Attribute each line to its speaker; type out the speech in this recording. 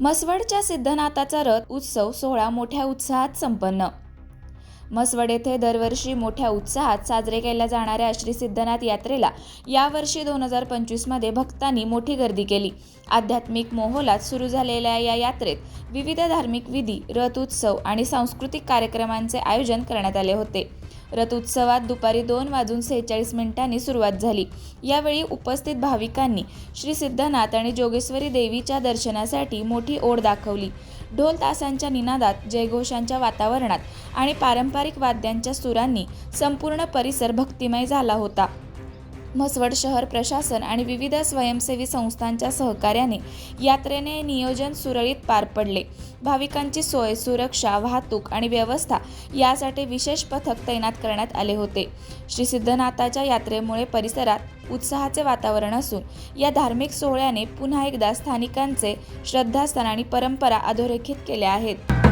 Speaker 1: म्हसवडच्या सिद्धनाथाचा रथ उत्सव सोहळा मोठ्या उत्साहात संपन्न. म्हसवड येथे दरवर्षी मोठ्या उत्साहात साजरे केल्या जाणाऱ्या श्री सिद्धनाथ यात्रेला यावर्षी दोन हजार पंचवीसमध्ये भक्तांनी मोठी गर्दी केली. आध्यात्मिक मोहोलात सुरू झालेल्या या यात्रेत विविध धार्मिक विधी रथ उत्सव आणि सांस्कृतिक कार्यक्रमांचे आयोजन करण्यात आले होते. रथोत्सवात दुपारी दोन वाजून सेहेचाळीस मिनिटांनी सुरुवात झाली. यावेळी उपस्थित भाविकांनी श्री सिद्धनाथ आणि जोगेश्वरी देवीच्या दर्शनासाठी मोठी ओढ दाखवली. ढोल तासांच्या निनादात जयघोषांच्या वातावरणात आणि पारंपरिक वाद्यांच्या सुरांनी संपूर्ण परिसर भक्तिमय झाला होता. म्हसवड शहर प्रशासन आणि विविध स्वयंसेवी संस्थांच्या सहकार्याने यात्रेने नियोजन सुरळीत पार पडले. भाविकांची सोय सुरक्षा वाहतूक आणि व्यवस्था यासाठी विशेष पथक तैनात करण्यात आले होते. श्री सिद्धनाथाच्या यात्रेमुळे परिसरात उत्साहाचे वातावरण असून या धार्मिक सोहळ्याने पुन्हा एकदा स्थानिकांचे श्रद्धास्थान आणि परंपरा अधोरेखित केल्या आहेत.